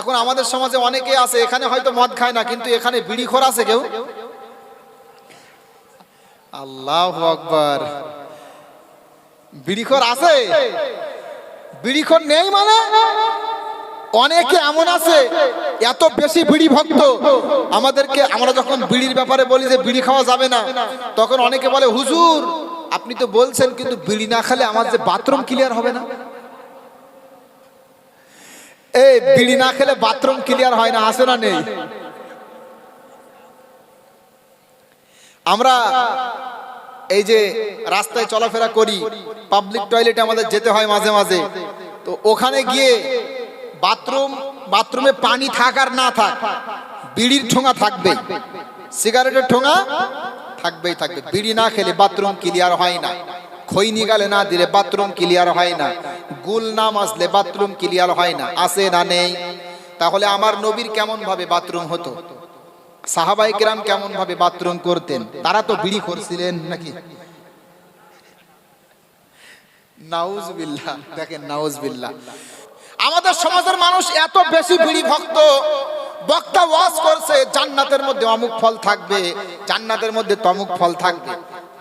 এখন আমাদের সমাজে অনেকে আছে, এখানে হয়তো মদ খায় না, কিন্তু এখানে বিড়ি খোর আছে কেউ? আল্লাহ আকবার। বিড়িখোর আছে? বিড়িখোর নেই মানে? অনেকে এমন আছে, এত বেশি বিড়ি ভক্ত, আমাদেরকে আমরা যখন বিড়ির ব্যাপারে বলি যে বিড়ি খাওয়া যাবে না, তখন অনেকে বলে, হুজুর, আপনি তো বলছেন, কিন্তু বিড়ি না খেলে আমার যে বাথরুম ক্লিয়ার হবে না? এই, বিড়ি না খেলে বাথরুম ক্লিয়ার হয় না আসে না নেই? আমরা এই যে রাস্তায় চলাফেরা করি পাবলিক টয়লেটে আমাদের যেতে হয় মাঝে মাঝে। তো ওখানে গিয়ে বাথরুম, বাথরুমে পানি থাক আর না থাক, বিড়ির ঠোঙা থাকবে। সিগারেটের ঠোঙা থাকবেই থাকবে। বিড়ি না খেলে বাথরুম ক্লিয়ার হয় না। খৈনি গালে না দিলে বাথরুম ক্লিয়ার হয় না। গুল না মাসলে বাথরুম ক্লিয়ার হয় না আসে না নেই? তাহলে আমার নবীর কেমন ভাবে বাথরুম হতো? সাহাবাই কিরাম কেমন ভাবে বাথরুম করতেন? তারা তো বিড়ি করছিলেন নাকি? নাউজ বিল্লাহ আমাদের সমাজের মানুষ এত বেশি করছে, জান্নাতের মধ্যে অমুক ফল থাকবে, জান্নাতের মধ্যে তমুক ফল থাকবে,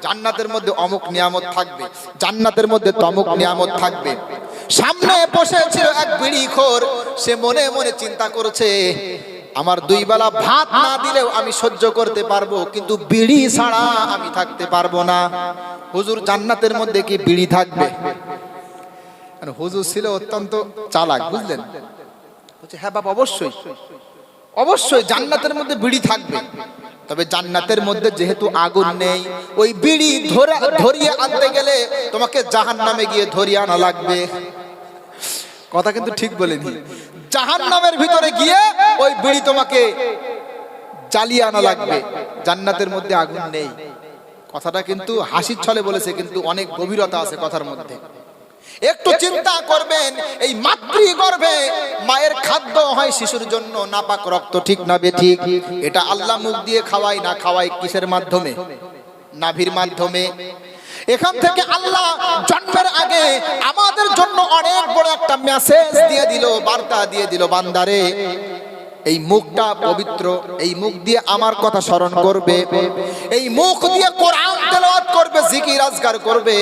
জান্নাতের মধ্যে অমুক নিয়ামত থাকবে, জান্নাতের মধ্যে তমুক নিয়ামত থাকবে। সামনে বসে ছিল এক বিড়িখোর সে মনে মনে চিন্তা করছে, আমার দুই বেলা ভাত না দিলেও আমি সহ্য করতে পারব, কিন্তু বিড়ি ছাড়া আমি থাকতে পারব না। হুজুর, জান্নাতের মধ্যে কি বিড়ি থাকবে? হুজুর ছিল অত্যন্ত চালাক, বুঝলেন? হ্যাঁ বাবা, অবশ্যই। অবশ্যই জান্নাতের মধ্যে বিড়ি থাকবে। তবে জান্নাতের মধ্যে যেহেতু আগুন নেই, ওই বিড়ি ধরে ধরিয়ে আনতে গেলে তোমাকে জাহান নামে গিয়ে ধরিয়ে আনা লাগবে। কথা কিন্তু ঠিক বলেনি। জাহান নামের ভিতরে গিয়ে ওই বিড়ি তোমাকে জ্বালিয়ে আনা লাগবে। জান্নাতের মধ্যে আগুন নেই। কথাটা কিন্তু হাসির ছলে বলেছে, কিন্তু অনেক গভীরতা আছে কথার মধ্যে। একটু চিন্তা করবেন এই মাতৃ গর্ভে মায়ের খাদ্য হয় শিশুর জন্য নাপাক রক্ত ঠিক না বেঠিক এটা আল্লাহ মুখ দিয়ে খাওয়াই না খাওয়াই কিসের মাধ্যমে? নাভির মাধ্যমে। এখান থেকে আল্লাহ জন্মের আগে আমাদের জন্য অনেক বড় একটা মেসেজ দিয়ে দিল বার্তা দিয়ে দিল বান্দারে এই মুখটা পবিত্র এই মুখ দিয়ে আমার কথা স্মরণ করবে এই মুখ দিয়ে কোরআন তেলাওয়াত করবে জিকির আজগার করবে।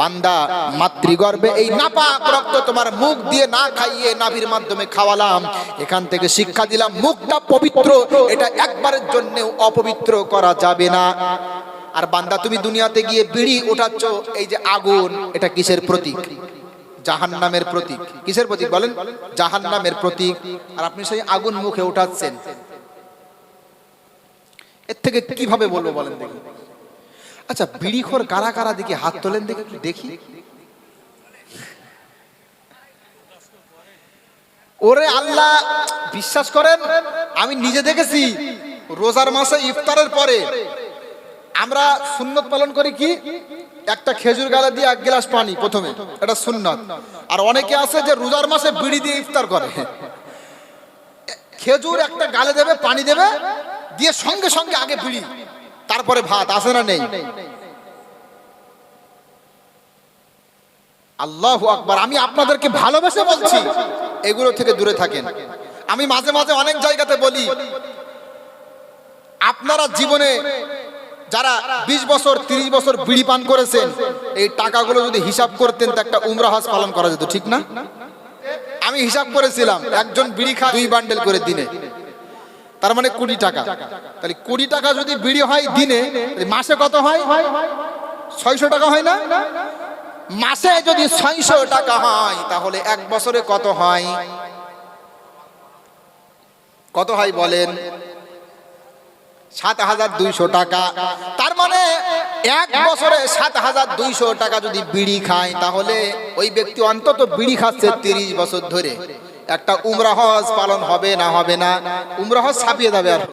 বান্দা মাতৃগর্ভে এই নাপাক রক্ত তোমার মুখ দিয়ে না খাইয়ে নাভির মাধ্যমে খাওয়ালাম। এখান থেকে শিক্ষা দিলাম, মুখটা পবিত্র, এটা একবারের জন্য অপবিত্র করা যাবে না। আর বান্দা, তুমি দুনিয়াতে গিয়ে বিড়ি ওঠাচ্ছ, এই যে আগুন, এটা কিসের প্রতীক? জাহান্নামের প্রতীক। কিসের প্রতীক বলেন? জাহান্নামের প্রতীক। আর আপনি সেই আগুন মুখে উঠাচ্ছেন এর থেকে কীভাবে বলব বলেন দেখি। আচ্ছা বিড়িখোর কারা কারা দিকে হাত তোলেন দেখে, একটু দেখি। ওরে আল্লাহ, বিশ্বাস করেন, আমি নিজে দেখেছি, রোজার মাসে ইফতারের পরে। আমরা সুন্নত পালন করি কি? একটা খেজুর গালা দিয়ে এক গ্লাস পানি প্রথমে, এটা সুন্নত। আর অনেকে আছে যে রোজার মাসে বিড়ি দিয়ে ইফতার করে। খেজুর একটা গালে দেবে, পানি দেবে, দিয়ে সঙ্গে সঙ্গে আগে বিড়ি। তারপরে ভাত আসে না নেই? আল্লাহ আকবার, আমি আপনাদেরকে ভালোবেসে বলছি, এগুলো থেকে দূরে থাকেন। আমি মাঝে মাঝে অনেক জায়গাতে বলি, আপনারা জীবনে যারা ২০ বছর ৩০ বছর বিড়ি পান করেছেন, এই টাকাগুলো যদি হিসাব করতেন, তো একটা উমরা হজ পালন করা যেত, ঠিক না? আমি হিসাব করেছিলাম, একজন বিড়ি খা দুই বান্ডেল করে দিনে। তার মানে কুড়ি টাকা। তাহলে কুড়ি টাকা যদি বিড়ি হয় দিনে মাসে কত হয়? ছয়শো টাকা হয় না? মাসে যদি ছয়শো টাকা হয়, তাহলে এক বছরে কত হয়? কত হয় বলেন? সাত হাজার দুইশো টাকা। তার মানে এক বছরে সাত হাজার দুইশো টাকা যদি বিড়ি খায়, তাহলে ওই ব্যক্তি অন্তত বিড়ি খাচ্ছে তিরিশ বছর ধরে। একটা উমরাহজ পালন হবে না হবে না উমরাহজ ছাপিয়ে যাবে আর।